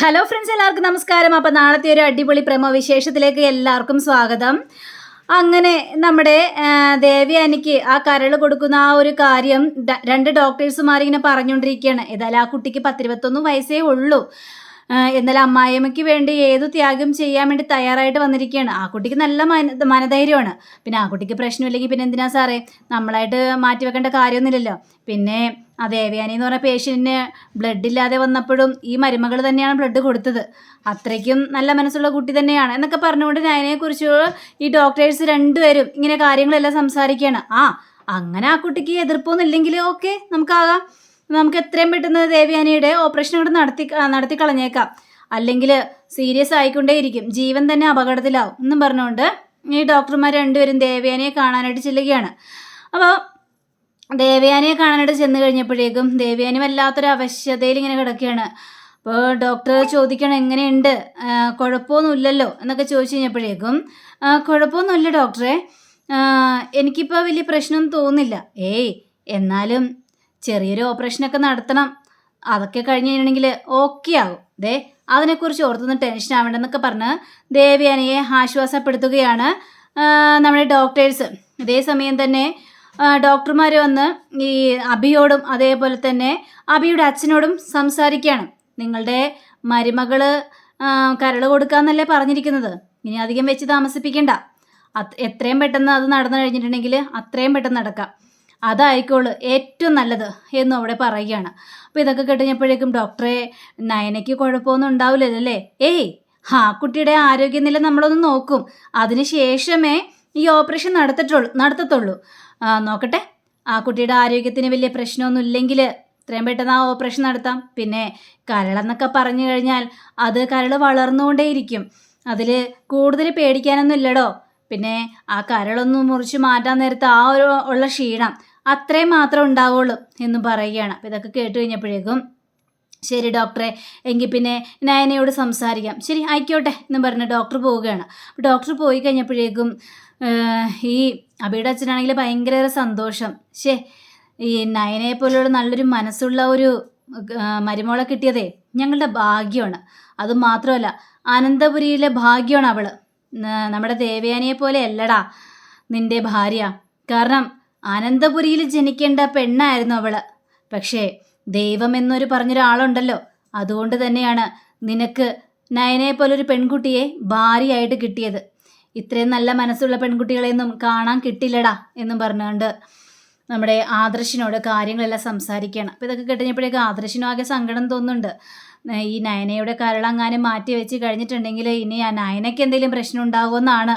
Hello friends എല്ലാവർക്കും നമസ്കാരം. അപ്പം നാളത്തെ ഒരു അടിപൊളി പ്രമോ വിശേഷത്തിലേക്ക് എല്ലാവർക്കും സ്വാഗതം. അങ്ങനെ നമ്മുടെ ദേവി ദേവയാനിക്ക് ആ കരൾ കൊടുക്കുന്ന ആ ഒരു കാര്യം രണ്ട് ഡോക്ടേഴ്സുമാർ ഇങ്ങനെ പറഞ്ഞുകൊണ്ടിരിക്കുകയാണ് ഏതായാലും ആ കുട്ടിക്ക് പത്തിരുപത്തൊന്ന് വയസ്സേ ഉള്ളൂ. എന്നാൽ അമ്മായിയമ്മയ്ക്ക് വേണ്ടി ഏതു ത്യാഗം ചെയ്യാൻ വേണ്ടി തയ്യാറായിട്ട് വന്നിരിക്കുകയാണ്. ആ കുട്ടിക്ക് നല്ല മന മനധൈര്യമാണ്. പിന്നെ ആ കുട്ടിക്ക് പ്രശ്നമില്ലെങ്കിൽ പിന്നെ എന്തിനാ സാറേ? നമ്മളായിട്ട് മാറ്റി വെക്കേണ്ട കാര്യമൊന്നുമില്ലല്ലോ. പിന്നെ ആ ദേവയാനി എന്ന് പറഞ്ഞ പേഷ്യന്റിന് ബ്ലഡ് ഇല്ലാതെ വന്നപ്പോഴും ഈ മരുമകൾ തന്നെയാണ് ബ്ലഡ് കൊടുത്തത്. അത്രയ്ക്കും നല്ല മനസ്സുള്ള കുട്ടി തന്നെയാണ്. എന്നൊക്കെ പറഞ്ഞുകൊണ്ട് നയനെക്കുറിച്ച് ഈ ഡോക്ടേഴ്സ് രണ്ടുപേരും ഇങ്ങനെ കാര്യങ്ങളെല്ലാം സംസാരിക്കുകയാണ്. ആ അങ്ങനെ ആ കുട്ടിക്ക് എതിർപ്പൊന്നും ഇല്ലെങ്കിൽ ഓക്കെ നമുക്കാകാം. നമുക്ക് എത്രയും പെട്ടെന്ന് ദേവയാനിയുടെ ഓപ്പറേഷൻ ഇവിടെ നടത്തി നടത്തി കളഞ്ഞേക്കാം. അല്ലെങ്കിൽ സീരിയസ് ആയിക്കൊണ്ടേയിരിക്കും. ജീവൻ തന്നെ അപകടത്തിലാവും എന്നും പറഞ്ഞുകൊണ്ട് ഈ ഡോക്ടർമാർ രണ്ടുപേരും ദേവയാനിയെ കാണാനായിട്ട് ചെല്ലുകയാണ്. അപ്പോൾ ദേവയാനിയെ കാണാനായിട്ട് ചെന്ന് കഴിഞ്ഞപ്പോഴേക്കും ദേവയാനി വല്ലാത്തൊരു അവശ്യതയിൽ ഇങ്ങനെ കിടക്കുകയാണ്. അപ്പോൾ ഡോക്ടർ ചോദിക്കണം എങ്ങനെയുണ്ട്? കുഴപ്പമൊന്നുമില്ലല്ലോ? എന്നൊക്കെ ചോദിച്ചു കഴിഞ്ഞപ്പോഴേക്കും "ആ, കുഴപ്പമൊന്നുമില്ല ഡോക്ടറെ എനിക്കിപ്പോൾ വലിയ പ്രശ്നമൊന്നും തോന്നുന്നില്ല. ഏയ് എന്നാലും ചെറിയൊരു ഓപ്പറേഷനൊക്കെ നടത്തണം. അതൊക്കെ കഴിഞ്ഞ് കഴിഞ്ഞിട്ടുണ്ടെങ്കിൽ ഓക്കെ ആകും ദേ അതിനെക്കുറിച്ച് ഓർത്തൊന്നും ടെൻഷൻ ആവേണ്ടെന്നൊക്കെ പറഞ്ഞ് ദേവിയാനയെ ആശ്വാസപ്പെടുത്തുകയാണ് നമ്മുടെ ഡോക്ടേഴ്സ് അതേ സമയം തന്നെ ഡോക്ടർമാർ വന്ന് ഈ അഭിയോടും അതേപോലെ തന്നെ അഭിയുടെ അച്ഛനോടും സംസാരിക്കുകയാണ്. നിങ്ങളുടെ മരുമകൾ കരൾ കൊടുക്കാന്നല്ലേ പറഞ്ഞിരിക്കുന്നത്. ഇനി അധികം വെച്ച് താമസിപ്പിക്കണ്ട. എത്രയും പെട്ടെന്ന് അത് നടന്നു കഴിഞ്ഞിട്ടുണ്ടെങ്കിൽ അത്രയും പെട്ടെന്ന് നടക്കാം. അതായിക്കോളൂ ഏറ്റവും നല്ലത് എന്നും അവിടെ പറയുകയാണ്. അപ്പോൾ ഇതൊക്കെ കേട്ടുകഴിഞ്ഞപ്പോഴേക്കും ഡോക്ടറെ നയനയ്ക്ക് കുഴപ്പമൊന്നും ഉണ്ടാവില്ലല്ലേ ഏയ് ആ കുട്ടിയുടെ ആരോഗ്യനില നമ്മളൊന്ന് നോക്കും. അതിനുശേഷമേ ഈ ഓപ്പറേഷൻ നടത്തിട്ടുള്ളൂ നടത്തത്തുള്ളൂ. നോക്കട്ടെ. ആ കുട്ടിയുടെ ആരോഗ്യത്തിന് വലിയ പ്രശ്നമൊന്നും ഇല്ലെങ്കിൽ എത്രയും പെട്ടെന്ന് ആ ഓപ്പറേഷൻ നടത്താം. പിന്നെ കരളെന്നൊക്കെ പറഞ്ഞു കഴിഞ്ഞാൽ അത് കരൾ വളർന്നുകൊണ്ടേയിരിക്കും. അതിൽ കൂടുതൽ പേടിക്കാനൊന്നും ഇല്ലടോ. പിന്നെ ആ കരളൊന്നും മുറിച്ച് മാറ്റാൻ നേരത്ത് ആ ഒരു ഉള്ള ക്ഷീണം അത്രയും മാത്രം ഉണ്ടാവുള്ളൂ എന്ന് പറയുകയാണ്. അപ്പോൾ ഇതൊക്കെ കേട്ട് കഴിഞ്ഞപ്പോഴേക്കും ശരി ഡോക്ടറെ എങ്കിൽ പിന്നെ നയനയോട് സംസാരിക്കാം. ശരി ആയിക്കോട്ടെ എന്ന് പറഞ്ഞ് ഡോക്ടർ പോവുകയാണ്. അപ്പോൾ ഡോക്ടർ പോയി കഴിഞ്ഞപ്പോഴേക്കും ഈ അബിയുടെ അച്ഛനാണെങ്കിൽ ഭയങ്കര സന്തോഷം. ശേ ഈ നയനയെ പോലെയുള്ള നല്ലൊരു മനസ്സുള്ള ഒരു മരുമോളെ കിട്ടിയതേ ഞങ്ങളുടെ ഭാഗ്യമാണ്. അതുമാത്രമല്ല അനന്തപുരിയിലെ ഭാഗ്യമാണ് അവൾ. നമ്മുടെ ദേവയാനിയെ പോലെ അല്ലടാ നിന്റെ ഭാര്യ. കാരണം അനന്തപുരിയിൽ ജനിക്കേണ്ട പെണ്ണായിരുന്നു അവൾ. പക്ഷേ ദൈവം എന്നൊരു പറഞ്ഞൊരാളുണ്ടല്ലോ. അതുകൊണ്ട് തന്നെയാണ് നിനക്ക് നയനയെ പോലൊരു പെൺകുട്ടിയെ ഭാര്യയായിട്ട് കിട്ടിയത്. ഇത്രയും നല്ല മനസ്സുള്ള പെൺകുട്ടികളെയൊന്നും കാണാൻ കിട്ടില്ലടാ എന്നും പറഞ്ഞുകൊണ്ട് നമ്മുടെ ആദർശിനോട് കാര്യങ്ങളെല്ലാം സംസാരിക്കുകയാണ്. അപ്പോൾ ഇതൊക്കെ കിട്ടുന്നപ്പോഴേക്കും ആദർശിനും ആകെ സങ്കടം തോന്നുന്നുണ്ട്. ഈ നയനയുടെ കരളങ്ങാനും മാറ്റി വെച്ച് കഴിഞ്ഞിട്ടുണ്ടെങ്കിൽ ഇനി ആ നയനയ്ക്ക് എന്തെങ്കിലും പ്രശ്നം ഉണ്ടാകുമെന്നാണ്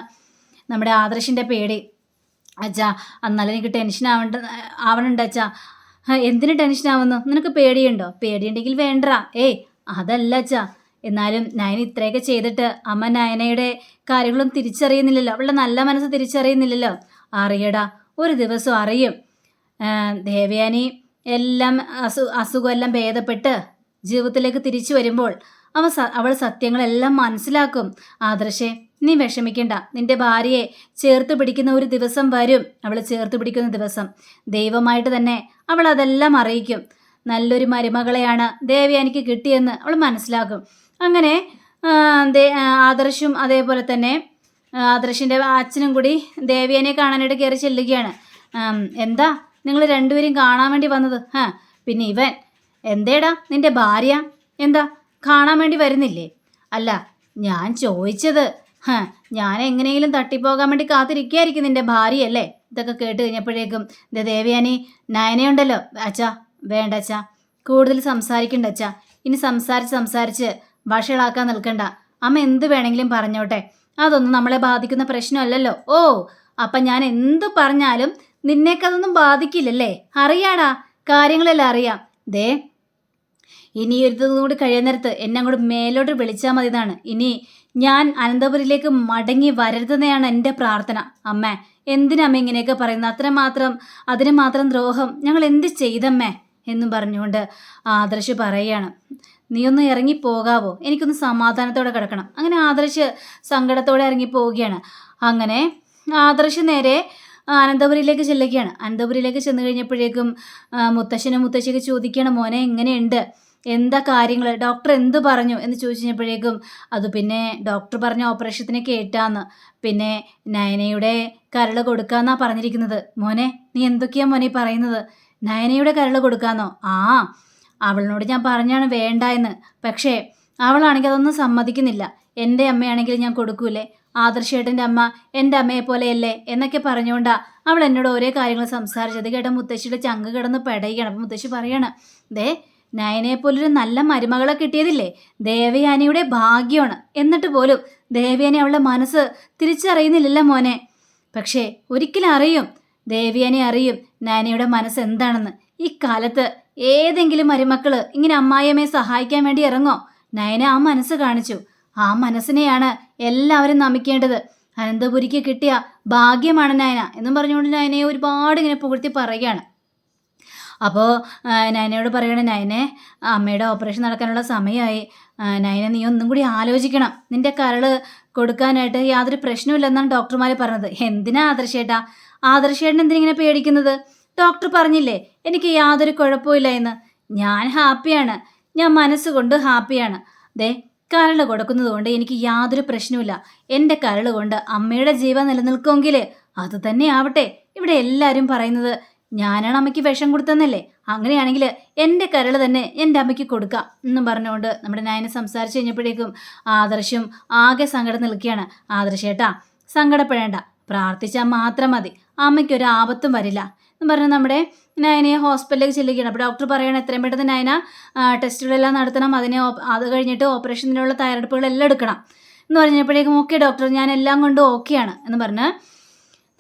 നമ്മുടെ ആദർശിന്റെ പേടി. അച്ഛാ എന്നാലും എനിക്ക് ടെൻഷൻ ആവണ്ട ആവണുണ്ട് അച്ഛാ. എന്തിനു ടെൻഷൻ ആവുന്നു? നിനക്ക് പേടിയുണ്ടോ? പേടിയുണ്ടെങ്കിൽ വേണ്ട ഏയ് അതല്ല അച്ഛാ. എന്നാലും നയന ഇത്രയൊക്കെ ചെയ്തിട്ട് അമ്മ നയനയുടെ കാര്യങ്ങളും തിരിച്ചറിയുന്നില്ലല്ലോ. അവളുടെ നല്ല മനസ്സ് തിരിച്ചറിയുന്നില്ലല്ലോ. അറിയടാ ഒരു ദിവസം അറിയും. ദേവയാനി എല്ലാം അസു അസുഖമെല്ലാം ഭേദപ്പെട്ട് ജീവിതത്തിലേക്ക് തിരിച്ചു വരുമ്പോൾ അവ അവൾ സത്യങ്ങളെല്ലാം മനസ്സിലാക്കും. ആദർശേ നീ വിഷമിക്കണ്ട. നിന്റെ ഭാര്യയെ ചേർത്ത് പിടിക്കുന്ന ഒരു ദിവസം വരും. അവൾ ചേർത്ത് പിടിക്കുന്ന ദിവസം. ദൈവമായിട്ട് തന്നെ അവൾ അതെല്ലാം അറിയിക്കും. നല്ലൊരു മരുമകളെയാണ് ദേവയാനിക്ക് കിട്ടിയെന്ന് അവൾ മനസ്സിലാക്കും. അങ്ങനെ ആദർശും അതേപോലെ തന്നെ ആദർശിന്റെ അച്ഛനും കൂടി ദേവിയാനെ കാണാനായിട്ട് കയറി ചെല്ലുകയാണ്. എന്താ? നിങ്ങൾ രണ്ടുപേരും കാണാൻ വേണ്ടി വന്നത്? ഹാ പിന്നെ ഇവൻ. എന്തേടാ നിന്റെ ഭാര്യ? എന്താ? കാണാൻ വേണ്ടി വരുന്നില്ലേ? അല്ല ഞാൻ ചോദിച്ചത് ഹാ ഞാൻ എങ്ങനെയെങ്കിലും തട്ടിപ്പോകാൻ വേണ്ടി കാത്തിരിക്കുകയായിരിക്കും നിന്റെ ഭാര്യയല്ലേ ഇതൊക്കെ കേട്ട് കഴിഞ്ഞപ്പോഴേക്കും ദേ ദേവയാനി നയനയുണ്ടല്ലോ. അച്ഛാ വേണ്ട അച്ഛാ. കൂടുതൽ സംസാരിക്കണ്ട അച്ഛാ. ഇനി സംസാരിച്ച് സംസാരിച്ച് ഭാഷകളാക്കാൻ നിൽക്കണ്ട. അമ്മ എന്ത് വേണമെങ്കിലും പറഞ്ഞോട്ടെ. അതൊന്നും നമ്മളെ ബാധിക്കുന്ന പ്രശ്നമല്ലല്ലോ. ഓ അപ്പം ഞാൻ എന്ത് പറഞ്ഞാലും നിന്നേക്കതൊന്നും ബാധിക്കില്ലല്ലേ? അറിയാടാ. കാര്യങ്ങളെല്ലാം അറിയാം. ദേ ഇനി ഒരു കൂടി കഴിയുന്നേരത്ത് എന്നെ അങ്ങോട്ട് മേലോട്ട് വിളിച്ചാൽ മതി എന്നാണ് ഇനി ഞാൻ അനന്തപുരിയിലേക്ക് മടങ്ങി വരരുതെന്നാണ് എന്റെ പ്രാർത്ഥന. അമ്മ എന്തിനമ്മ ഇങ്ങനെയൊക്കെ പറയുന്നത്? അത്രമാത്രം അതിന് മാത്രം ദ്രോഹം. ഞങ്ങൾ എന്ത് ചെയ്തമ്മേ? എന്നും പറഞ്ഞുകൊണ്ട് ആദർശ് പറയുകയാണ്. നീ ഒന്ന് ഇറങ്ങി പോകാവോ? എനിക്കൊന്ന് സമാധാനത്തോടെ കിടക്കണം. അങ്ങനെ ആദർശ് സങ്കടത്തോടെ ഇറങ്ങി പോവുകയാണ്. അങ്ങനെ ആദർശ് നേരെ അനന്തപുരിയിലേക്ക് ചെല്ലുകയാണ്. അനന്തപുരിയിലേക്ക് ചെന്ന് കഴിഞ്ഞപ്പോഴേക്കും മുത്തശ്ശനും മുത്തശ്ശിയൊക്കെ ചോദിക്കുകയാണ് മോനെ എങ്ങനെയുണ്ട്? എന്താ കാര്യങ്ങൾ ഡോക്ടർ എന്ത് പറഞ്ഞു? എന്ന് ചോദിച്ചു കഴിഞ്ഞപ്പോഴേക്കും അത് പിന്നെ ഡോക്ടർ പറഞ്ഞ ഓപ്പറേഷത്തിന് കേട്ടാന്ന്. പിന്നെ നയനയുടെ കരൾ കൊടുക്കാന്നാ പറഞ്ഞിരിക്കുന്നത്. മോനെ നീ എന്തൊക്കെയാ മോനെ പറയുന്നത്? നയനയുടെ കരൾ കൊടുക്കാന്നോ? ആ അവളിനോട് ഞാൻ പറഞ്ഞാണ് വേണ്ട എന്ന്. പക്ഷേ അവളാണെങ്കിൽ അതൊന്നും സമ്മതിക്കുന്നില്ല. എന്റെ അമ്മയാണെങ്കിൽ ഞാൻ കൊടുക്കൂലേ? ആദർശേട്ടന്റെ അമ്മ എന്റെ അമ്മയെ പോലെയല്ലേ? എന്നൊക്കെ പറഞ്ഞുകൊണ്ടാ അവൾ എന്നോട് ഓരോ കാര്യങ്ങൾ സംസാരിച്ചത്. കേട്ട മുത്തശ്ശിയുടെ ചങ്ക് കിടന്ന് പെടയുകയാണ്. അപ്പം മുത്തശ്ശി പറയാണ് ദേ നയനെ പോലൊരു നല്ല മരുമകളെ കിട്ടിയതില്ലേ? ദേവയാനിയുടെ ഭാഗ്യമാണ്. എന്നിട്ട് പോലും ദേവയാനി അവളുടെ മനസ്സ് തിരിച്ചറിയുന്നില്ലല്ലോ മോനെ. പക്ഷേ ഒരിക്കലും അറിയും. ദേവയാനി അറിയും നയനയുടെ മനസ്സ് എന്താണെന്ന്. ഈ കാലത്ത് ഏതെങ്കിലും മരുമക്കൾ ഇങ്ങനെ അമ്മായിയമ്മയെ സഹായിക്കാൻ വേണ്ടി ഇറങ്ങോ? നയന ആ മനസ്സ് കാണിച്ചു. ആ മനസ്സിനെയാണ് എല്ലാവരും നമിക്കേണ്ടത്. അനന്തപുരിക്ക് കിട്ടിയ ഭാഗ്യമാണ് നയന എന്നും പറഞ്ഞുകൊണ്ട് നയനയെ ഒരുപാട് ഇങ്ങനെ പുകഴ്ത്തി പറയുകയാണ്. അപ്പോൾ നയനയോട് പറയണേ നയനെ അമ്മയുടെ ഓപ്പറേഷൻ നടക്കാനുള്ള സമയമായി. നയന നീ ഒന്നും കൂടി ആലോചിക്കണം. നിന്റെ കരൾ കൊടുക്കാനായിട്ട് യാതൊരു പ്രശ്നമില്ലെന്നാണ് ഡോക്ടർമാർ പറഞ്ഞത്. എന്തിനാ ആദർശേട്ടാ? ആദർശേട്ടൻ എന്തിനിങ്ങനെ പേടിക്കുന്നത്? ഡോക്ടർ പറഞ്ഞില്ലേ എനിക്ക് യാതൊരു കുഴപ്പമില്ല എന്ന്. ഞാൻ ഹാപ്പിയാണ്. ഞാൻ മനസ്സുകൊണ്ട് ഹാപ്പിയാണ്. ദേ കരൾ കൊടുക്കുന്നത് കൊണ്ട് എനിക്ക് യാതൊരു പ്രശ്നവുമില്ല. എന്റെ കരൾ കൊണ്ട് അമ്മയുടെ ജീവൻ നിലനിൽക്കുമെങ്കിൽ അത് തന്നെ ആവട്ടെ. ഇവിടെ എല്ലാവരും പറയുന്നത് ഞാനാണ് അമ്മയ്ക്ക് വിഷം കൊടുത്തെന്നല്ലേ അങ്ങനെയാണെങ്കിൽ എന്റെ കരൾ തന്നെ എന്റെ അമ്മയ്ക്ക് കൊടുക്കാം എന്നും പറഞ്ഞുകൊണ്ട് നമ്മുടെ നായന സംസാരിച്ച് കഴിഞ്ഞപ്പോഴേക്കും ആദർശം ആകെ സങ്കടം നിൽക്കുകയാണ്. ആദർശേട്ടാ സങ്കടപ്പെടേണ്ട. പ്രാർത്ഥിച്ചാൽ മാത്രം മതി. അമ്മയ്ക്ക് ഒരു ആപത്തും വരില്ല. എന്ന് പറഞ്ഞ് നമ്മുടെ നയനയെ ഹോസ്പിറ്റലിലേക്ക് ചെല്ലുകയാണ്. അപ്പോൾ ഡോക്ടർ പറയണം എത്രയും പെട്ടെന്ന് നയന ടെസ്റ്റുകളെല്ലാം നടത്തണം. അതിനെ അത് കഴിഞ്ഞിട്ട് ഓപ്പറേഷനിലുള്ള തയ്യാറെടുപ്പുകളെല്ലാം എടുക്കണം. എന്ന് പറഞ്ഞപ്പോഴേക്കും ഓക്കെ ഡോക്ടർ ഞാൻ എല്ലാം കൊണ്ടും ഓക്കെയാണ്. എന്ന് പറഞ്ഞ്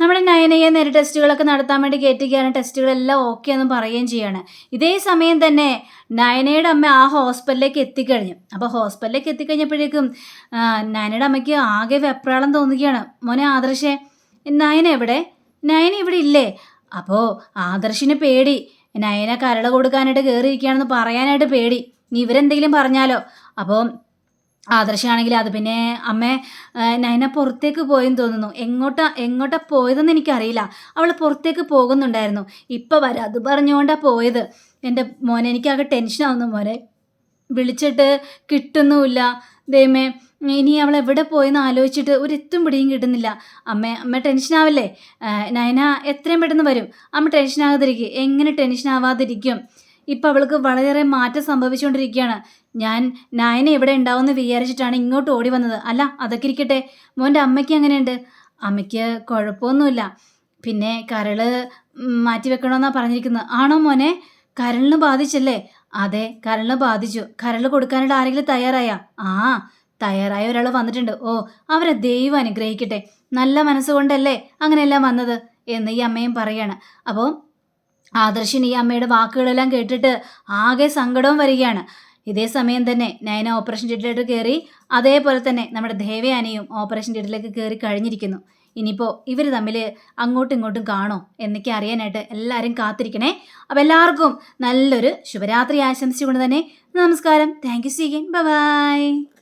നമ്മുടെ നയനയെ നേരെ ടെസ്റ്റുകളൊക്കെ നടത്താൻ വേണ്ടി കയറ്റുകയാണ് ടെസ്റ്റുകളെല്ലാം ഓക്കെ എന്ന് പറയുകയും ചെയ്യാണ്. ഇതേ സമയം തന്നെ നയനയുടെ അമ്മ ആ ഹോസ്പിറ്റലിലേക്ക് എത്തിക്കഴിഞ്ഞു. അപ്പോൾ ഹോസ്പിറ്റലിലേക്ക് എത്തിക്കഴിഞ്ഞപ്പോഴേക്കും നയനയുടെ അമ്മയ്ക്ക് ആകെ വെപ്രാളം തോന്നുകയാണ്. മോനെ ആദർശേ നയന എവിടെ? നയന ഇവിടെ ഇല്ലേ? അപ്പോൾ ആദർശിന് പേടി. നയന കരള കൊടുക്കാനായിട്ട് കയറിയിരിക്കുകയാണെന്ന് പറയാനായിട്ട് പേടി. നീ ഇവരെന്തെങ്കിലും പറഞ്ഞാലോ? അപ്പോൾ ആദർശാണെങ്കിൽ അത് പിന്നെ അമ്മ നയന പുറത്തേക്ക് പോയെന്ന് തോന്നുന്നു. എങ്ങോട്ടാ എങ്ങോട്ടാ പോയതെന്ന് എനിക്കറിയില്ല. അവൾ പുറത്തേക്ക് പോകുന്നുണ്ടായിരുന്നു. ഇപ്പം വരാം അത് പറഞ്ഞുകൊണ്ടാണ് പോയത്. എന്റെ മോനെ എനിക്കാകെ ടെൻഷനാവുന്നു മോനെ. വിളിച്ചിട്ട് കിട്ടുന്നുമില്ല. ദൈവമേ ഇനി അവൾ എവിടെ പോയെന്ന് ആലോചിച്ചിട്ട് ഒരു എത്തും പിടിയും കിട്ടുന്നില്ല. അമ്മ അമ്മ ടെൻഷനാവല്ലേ നയന എത്രയും പെട്ടെന്ന് വരും. അമ്മ ടെൻഷൻ ടെൻഷനാകാതിരിക്കും എങ്ങനെ ടെൻഷൻ ആവാതിരിക്കും? ഇപ്പം അവൾക്ക് വളരെയേറെ മാറ്റം സംഭവിച്ചുകൊണ്ടിരിക്കുകയാണ്. ഞാൻ നയന ഇവിടെ ഉണ്ടാവുമെന്ന് വിചാരിച്ചിട്ടാണ് ഇങ്ങോട്ട് ഓടി വന്നത്. അല്ല അതൊക്കെ ഇരിക്കട്ടെ. മോന്റെ അമ്മയ്ക്ക് എങ്ങനെയുണ്ട്? അമ്മയ്ക്ക് കുഴപ്പമൊന്നുമില്ല. പിന്നെ കരൾ മാറ്റി വെക്കണമെന്നാണ് പറഞ്ഞിരിക്കുന്നത്. ആണോ മോനെ? കരളിന് ബാധിച്ചല്ലേ? അതെ കരളിന് ബാധിച്ചു. കരൾ കൊടുക്കാനായിട്ട് ആരെങ്കിലും തയ്യാറായ? ആ തയ്യാറായ ഒരാൾ വന്നിട്ടുണ്ട്. ഓ അവരെ ദൈവം അനുഗ്രഹിക്കട്ടെ. നല്ല മനസ്സുകൊണ്ടല്ലേ അങ്ങനെയെല്ലാം വന്നത്? എന്ന് ഈ അമ്മയും പറയാണ്. അപ്പോൾ ആദർശിന് ഈ അമ്മയുടെ വാക്കുകളെല്ലാം കേട്ടിട്ട് ആകെ സങ്കടവും വരികയാണ്. ഇതേ സമയം തന്നെ നയന ഓപ്പറേഷൻ തിയേറ്ററിലേക്ക് കയറി അതേപോലെ തന്നെ നമ്മുടെ ദേവയാനയും ഓപ്പറേഷൻ തിയേറ്ററിലേക്ക് കയറി കഴിഞ്ഞിരിക്കുന്നു. ഇനിയിപ്പോൾ ഇവർ തമ്മിൽ അങ്ങോട്ടും ഇങ്ങോട്ടും കാണോ എന്നൊക്കെ അറിയാനായിട്ട് എല്ലാവരും കാത്തിരിക്കണേ. അപ്പോൾ എല്ലാവർക്കും നല്ലൊരു ശുഭരാത്രി ആശംസിച്ചുകൊണ്ട് തന്നെ നമസ്കാരം. Thank you സീഗൻ by